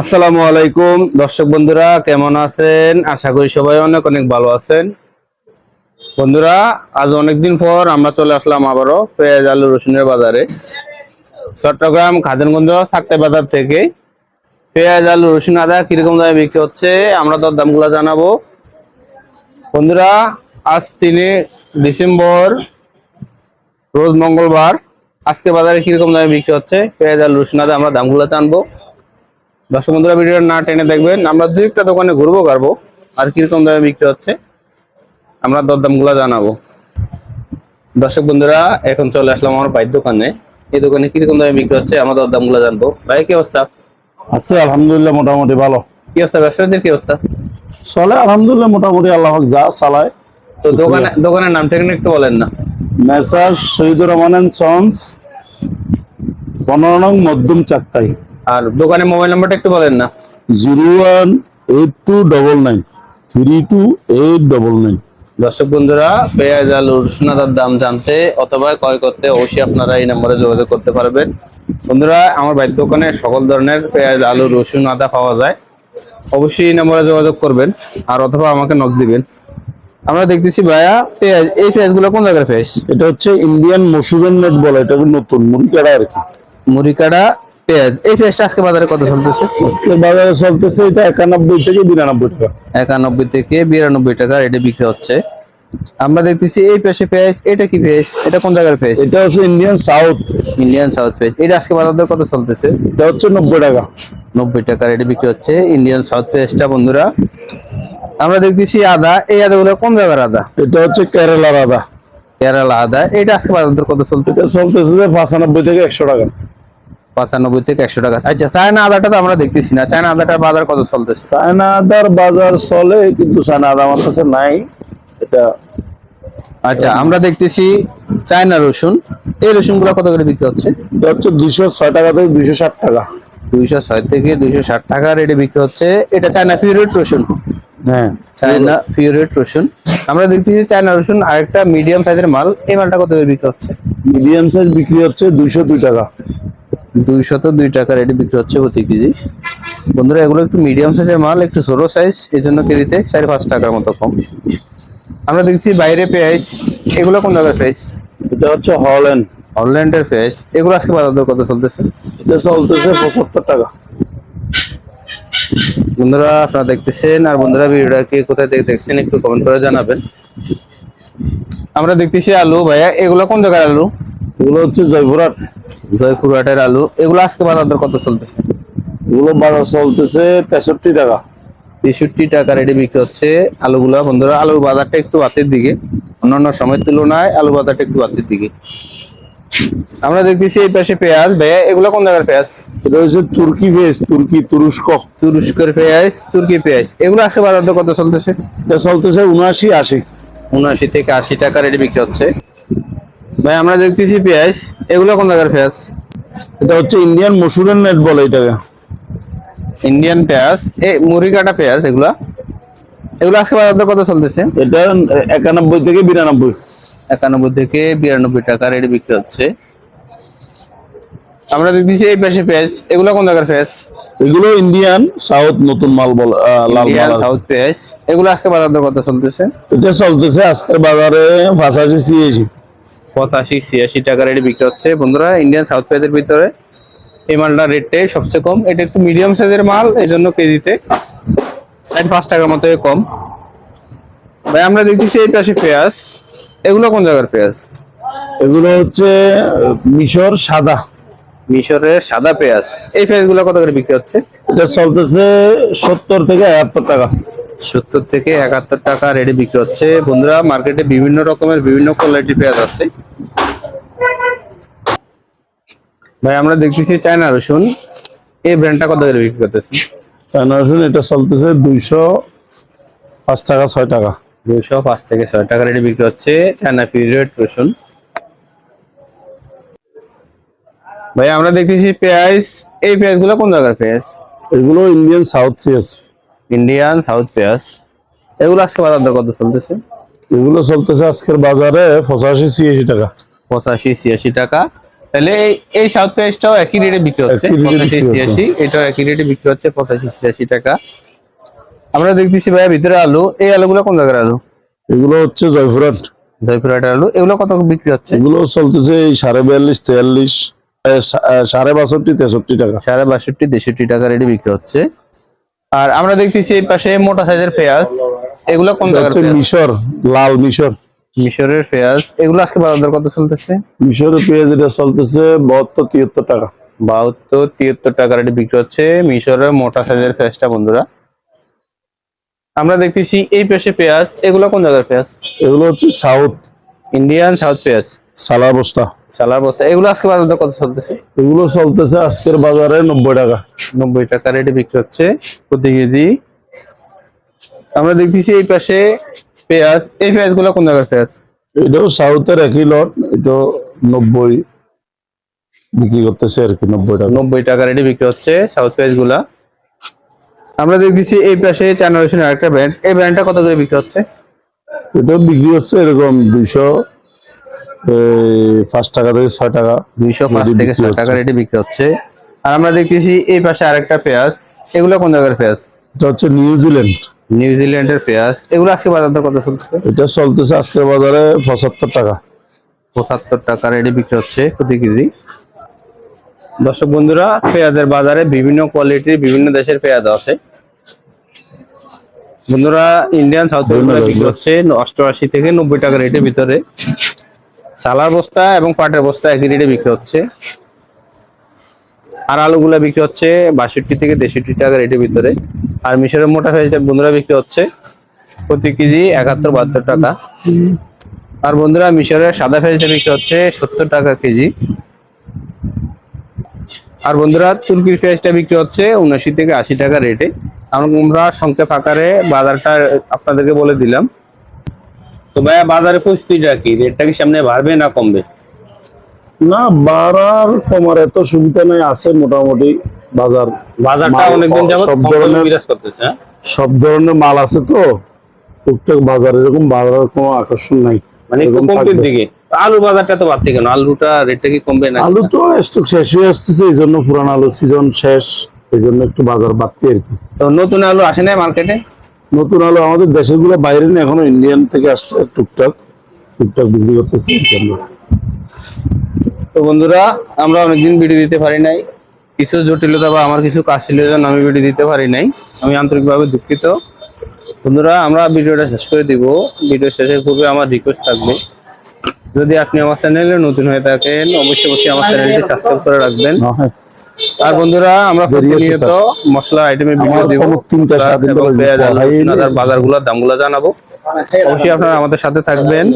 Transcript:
আসসালামু আলাইকুম। দর্শক বন্ধুরা, কেমন আছেন? আশা করি সবাই অনেক অনেক ভালো আছেন। বন্ধুরা, আজ অনেকদিন পর আমরা চলে আসলাম আবারও পেঁয়াজ আলু রসুনের বাজারে। চট্টগ্রাম খাদেনগঞ্জ সাকতে বাজার থেকে পেঁয়াজ আলু রসুন আদা কীরকম দামে বিক্রি হচ্ছে, আমরা তোর দামগুলো জানাব। বন্ধুরা, আজ তিনে ডিসেম্বর, রোজ মঙ্গলবার, আজকে বাজারে কীরকম দামে বিক্রি হচ্ছে, পেঁয়াজ আলু রসুন আদা আমরা দামগুলো জানব। দর্শক বন্ধুরা ভিডিওটা না টেনে দেখবেন। আমরা দুই একটা দোকানে ঘুরবো কারবো আর কীরকম দামে বিক্রি হচ্ছে আমরা দরদামগুলো জানাব। দর্শক বন্ধুরা এখন চলে আসলাম আমার ভাইয়ের দোকানে। এই দোকানে কীরকম দামে বিক্রি হচ্ছে আমরা দরদামগুলো জানব। ভাই কি অবস্থা? আছে আলহামদুলিল্লাহ মোটামুটি ভালো। কি অবস্থা ব্যবসায়ীদের কি অবস্থা? চলে আলহামদুলিল্লাহ মোটামুটি আল্লাহ যা চালায় তো দোকানে দোকানের নাম ঠিকানা একটু বলেন না। মেসার শহীদুর রহমান সন্স পনেরো নং মধ্যম চাকতাই। আর দোকানের মোবাইল নাম্বারটা একটু বলেন না। Zero one eight two double nine. Three two eight double nine. দর্শক বন্ধুরা পেঁয়াজ আলু রসুনাদার দাম জানতে অথবা ক্রয় করতে অবশ্যই আপনারা এই নম্বরে যোগাযোগ করতে পারবেন। বন্ধুরা আমার বাড়ির দোকানে সকল ধরনের পেঁয়াজ আলু রসুন আদা পাওয়া যায়। অবশ্যই এই নম্বরে যোগাযোগ করবেন আর অথবা আমাকে নক দিবেন। আমরা দেখতেছি ভাইয়া পেঁয়াজ এই পেঁয়াজগুলো কোন জায়গার পেঁয়াজ? এটা হচ্ছে ইন্ডিয়ান মসুরের নেট বলে এটা নতুন মুরগিটা আর কি। মুড়িকাটা পেঁয়াজ। এই পেঁয়াজটা আজকে বাজারে কত চলতেছে? আজকে বাজারে চলতেছে এটা একানব্বই থেকে বিরানব্বই টাকা। একানব্বই থেকে বিরানব্বই টাকা এটা বিক্রি হচ্ছে। আমরা দেখতেছি এই পেঁয়াজে পেঁয়াজ এটা কি পেঁয়াজ? এটা কোন জায়গার পেঁয়াজ? এটা হচ্ছে ইন্ডিয়ান সাউথ ইন্ডিয়ান সাউথ পেঁয়াজ। এটা আজকে বাজার দর কত চলতেছে? এটা হচ্ছে নব্বই টাকা। নব্বই টাকা রেটে বিক্রি হচ্ছে ইন্ডিয়ান সাউথ পেস্টটা বন্ধুরা। আমরা দেখতেছি আদা। এই আদাগুলো কোন জায়গার আদা? এটা হচ্ছে কেরালার আদা। কেরালা আদা। এটা আজকে বাজার দর কত চলতেছে? এটা চলতেছে যে পঁচানব্বই থেকে একশো টাকা। পঁচানব্বই থেকে একশো টাকা। আচ্ছা চায়না আদাটা তো আমরা দেখতেছি না। চায়না আদাটার বাজার কত চলতেছে? চায়না আদার বাজার চলে কিন্তু চায়না আদা আমার কাছে নাই। এটা আচ্ছা আমরা দেখতেছি চায়না রসুন। এই রসুনগুলা কত করে বিক্রি হচ্ছে? এটা হচ্ছে দুইশো ছয় টাকা থেকে দুইশো ষাট টাকা। দুইশো ছয় থেকে দুইশো ষাট টাকা রেটে বিক্রি হচ্ছে। এটা চায়না ফিউরেট রসুন। হ্যাঁ চায়না ফিউরেট রসুন। আমরা দেখতেছি চায়না রসুন আরেকটা মিডিয়াম সাইজের মাল। এই মালটা কত করে বিক্রি হচ্ছে? মিডিয়াম সাইজ বিক্রি হচ্ছে দুইশো দুই টাকা। দুইশত দুই টাকা রেটে বিক্রি হচ্ছে প্রতি কেজি। বন্ধুরা এগুলো একটু মিডিয়াম সাইজের মাল একটু ছোট সাইজ এই জন্য কেজিতে চার পাঁচ টাকার মতো কম। আমরা দেখছি বাইরে পেঁয়াজ এগুলো কোন জায়গার পেঁয়াজ এটা হচ্ছে হল্যান্ড হল্যান্ডের পেঁয়াজ এগুলো আজকে বাজার দর কত চলতেছে? এটা চলতেছে পঁচাত্তর টাকা। বন্ধুরা আপনারা দেখতেছেন আর বন্ধুরা ভিডিওটা কে কোথায় থেকে দেখছেন একটু কমেন্ট করে জানাবেন। আমরা দেখতেছি আলু ভাইয়া এগুলো কোন জায়গার আলু? এগুলো হচ্ছে জয়পুরহাট। জয়পুরহাটের আলু। এগুলো আজকে বাজার দর কত চলতেছে? এগুলো বাজার চলতেছে তেষট্টি টাকা। তেষট্টি টাকা রেটে বিক্রি হচ্ছে আলুগুলা। বন্ধুরা আলুর বাজারটা একটু বাতের দিকে। অন্যান্য সময়ের তুলনায় আলু বাজারটা একটু বাতের দিকে। আমরা দেখতেছি এই পাশে পেঁয়াজ। ভাইয়া এগুলো কোন জায়গার পেঁয়াজ? এটা হচ্ছে তুর্কি ভেজ তুর্কি তুরস্ক। তুরস্কের পেঁয়াজ তুর্কি পেঁয়াজ। এগুলো আজকে বাজার দর কত চলতেছে? এটা চলতেছে উনআশি আশি। উনআশি থেকে আশি টাকা রেটে বিক্রি হচ্ছে। ভাই আমরা দেখতেছি পেঁয়াজ। এগুলো কোন জায়গার পেঁয়াজ? এটা হচ্ছে ইন্ডিয়ান মসুরের নেট বলে এটাকে। ইন্ডিয়ান পেঁয়াজ। এই মুড়ি কাটা পেঁয়াজ এগুলা। এগুলো আজকে বাজার দর কত চলতেছে? এটা একানব্বই থেকে বিরানব্বই। একানব্বই থেকে বিরানব্বই টাকা রেটে বিক্রি হচ্ছে। আমরা দেখতেছি এই পাশে পেঁয়াজ। এগুলো কোন জায়গার পেঁয়াজ? এগুলো ইন্ডিয়ান সাউথ নতুন মাল বলে লাল মাল সাউথ পেঁয়াজ। এগুলো আজকে বাজার দর কত চলতেছে? এটা চলতেছে আজকের বাজারে পাঁচাশি ছিয়াশি। পঁচাশি ছিয়াশি টাকা রেটে বিক্রি হচ্ছে। বন্ধুরা ইন্ডিয়ান সাউথ পেঁয়াজের ভিতরে এই মালটার রেটটাই সবচেয়ে কম। এটা একটু মিডিয়াম সাইজের মাল এই জন্য কেজিতে চার পাঁচ টাকার মতো কম। ভাই আমরা দেখতেছি এই পাশে পেঁয়াজ। এগুলো কোন জায়গার পেঁয়াজ? এগুলো হচ্ছে মিশর সাদা। মিশরের সাদা পেঁয়াজ। এই পেঁয়াজগুলো কত করে বিক্রি হচ্ছে? এটা চলতেছে সত্তর থেকে একাত্তর টাকা। সত্তর থেকে একাত্তর টাকা রেটে বিক্রি হচ্ছে। বন্ধুরা মার্কেটে বিভিন্ন রকমের বিভিন্ন কোয়ালিটির পেঁয়াজ আছে। ভাই আমরা দেখতেছি চায়না রসুন। এই ব্র্যান্ডটা কত করে বিক্রি করতেছে? চায়না রসুন এটা চলতেছে দুইশো পাঁচ টাকা ছয় টাকা। দুইশো পাঁচ থেকে ছয় টাকা রেটে বিক্রি হচ্ছে চায়না পিরিয়ড রসুন। ভাই আমরা দেখতেছি পেঁয়াজ। এই পেঁয়াজগুলো কোন জায়গার পেঁয়াজ? এগুলো ইন্ডিয়ান সাউথ সিএস ইন্ডিয়ান সাউথ পেঁয়াজ এগুলো আজকে বাজার দর কত চলতেছে? এগুলো চলতেছে আজকের বাজারে পঁচাশি ছিয়াশি টাকা। পঁচাশি ছিয়াশি টাকা। তাহলে এই- সাউথ পেঁয়াজটাও একই রেটে বিক্রি হচ্ছে। পঁচাশি ছিয়াশি এটাও একই রেটে বিক্রি হচ্ছে পঁচাশি ছিয়াশি টাকা। আমরা দেখতেছি ভাইয়া ভিতরে আলু। এই আলুগুলো কোন জায়গার আলু? এগুলো হচ্ছে জয়পুরহাট। জয়পুরহাটের আলু। এগুলো কত বিক্রি হচ্ছে? এগুলো চলতেছে এই সাড়ে বিয়াল্লিশ তেয়াল্লিশ সাড়ে বাষট্টি তেষট্টি টাকা। সাড়ে বাষট্টি তেষট্টি টাকা রেটে বিক্রি হচ্ছে। আর আমরা দেখতেছি এই পাশে মোটা সাইজের পেঁয়াজ। এগুলো কোন জায়গার মিশর লাল মিশর। মিশরের পেঁয়াজ। এগুলো আজকে বাজার দর কত চলতেছে? মিশরের পেঁয়াজ এটা চলতেছে বাহাত্তর তিয়াত্তর টাকা। বাহাত্তর তিয়াত্তর টাকা রেটে বিক্রি হচ্ছে মিশরের মোটা সাইজের পেঁয়াজটা বন্ধুরা। আমরা দেখতেছি এই পাশে পেঁয়াজ। এগুলো কোন জায়গার পেঁয়াজ? এগুলো হচ্ছে সাউথ। ইন্ডিয়ান সাউথ পেঁয়াজ। সালা বস্তা সালার বস্তা। এগুলো আজকে বাজার কত চলতেছে? এগুলো চলতেছে আজকের বাজারে নব্বই টাকা। নব্বই টাকা রেটে বিক্রি হচ্ছে প্রতি কেজি। আমরা দেখতেছি এই পাশে পেঁয়াজ। এই পেঁয়াজগুলো কোন জায়গার পেঁয়াজ? এটাও সাউথের একই লট এটা নব্বই বিক্রি করতেছে আর কি নব্বই টাকা। নব্বই টাকা রেটে বিক্রি হচ্ছে সাউথ পেঁয়াজগুলা আমরা দেখতেছি এই পাশে চায়না রসুনের আরেকটা ব্র্যান্ড এই ব্র্যান্ডটা কত করে বিক্রি হচ্ছে? এটা বিক্রি হচ্ছে এরকম দুইশো পাঁচ টাকা থেকে ছয় টাকা দুইশো পাঁচ থেকে ছয় টাকা রেটে বিক্রি হচ্ছে। আর আমরা দেখতেছি এই পাশে আরেকটা পেঁয়াজ। এগুলো কোন জায়গার পেঁয়াজ? এটা হচ্ছে নিউজিল্যান্ড নিউজিল্যান্ডের পেঁয়াজ। এগুলো আজকে বাজার দর কত চলতেছে? এটা চলতেছে আজকের বাজারে পঁচাত্তর টাকা। পঁচাত্তর টাকা রেটে বিক্রি হচ্ছে প্রতি কেজি। দর্শক বন্ধুরা পেঁয়াজের বাজারে বিভিন্ন কোয়ালিটির বিভিন্ন দেশের পেঁয়াজ আছে। বন্ধুরা ইন্ডিয়ান সাউথ। বিক্রি হচ্ছে অষ্টআশি থেকে নব্বই টাকা রেটের ভিতরে। সালার বস্তা এবং পাটের বস্তা একই রেটে বিক্রি হচ্ছে। আর আলুগুলা বিক্রি হচ্ছে বাষট্টি থেকে তেষট্টি টাকা রেটের ভিতরে। আর মিশরের মোটা পেঁয়াজটা বন্ধুরা বিক্রি হচ্ছে, প্রতি কেজি একাত্তর, বাহাত্তর টাকা। আর বন্ধুরা মিশরের সাদা পেঁয়াজটা বিক্রি হচ্ছে, সত্তর টাকা কেজি। আর বন্ধুরা তুর্কির পেঁয়াজটা বিক্রি হচ্ছে উনআশি থেকে আশি টাকা রেটে আমরা সংক্ষেপ আকারে বাজারটা আপনাদেরকে বলে দিলাম। তো ভাইয়া বাজারে পরিস্থিতিটা কি? রেটটা কি সামনে বাড়বে না কমবে? না বাড়ার কমার এত সুবিধা নাই আছে মোটামুটি বাজার বাজারটা অনেকদিন যাবত সব ধরনের- বিরাজ করতেছে হ্যাঁ? সব ধরনের মাল আছে তো টুকটাক বাজার এরকম বাজারের কোনো আকর্ষণ নাই মানে একটু কমতির দিকে। আলু বাজারটা তো বাড়তে কেন? আলুটা রেটটা কি কমবে না আলু তো স্টক শেষ হয়ে আসতেছে এই জন্য পুরান আলু সিজন শেষ এই জন্য একটু বাজার বাড়তি আর কি। তো নতুন আলু আসে না মার্কেটে নতুন আলু আমাদের দেশেরগুলো বাইরে না এখনও ইন্ডিয়ান থেকে আসছে টুকটাক টুকটাক বিক্রি করতেছে তো বন্ধুরা আমরা অনেকদিন ভিডিও দিতে পারি নাই। কিছু জটিলতা বা আমার কিছু কাজ ছিল আমি ভিডিও দিতে পারি নাই। আমি আন্তরিকভাবে দুঃখিত। বন্ধুরা আমরা ভিডিওটা শেষ করে দিব। ভিডিও শেষের পূর্বে আমার রিকোয়েস্ট থাকবে যদি আপনি আমার চ্যানেলে নতুন হয়ে থাকেন অবশ্যই অবশ্যই আমার চ্যানেলটি সাবস্ক্রাইব করে রাখবেন। হ্যাঁ। আর বন্ধুরা আমরা প্রতিনিয়ত মশলা আইটেমের ভিডিও দেব। তিনটা হয়। রসুন আদার বাজারগুলোর দামগুলো জানাব। অবশ্যই আপনারা আমাদের সাথে থাকবেন।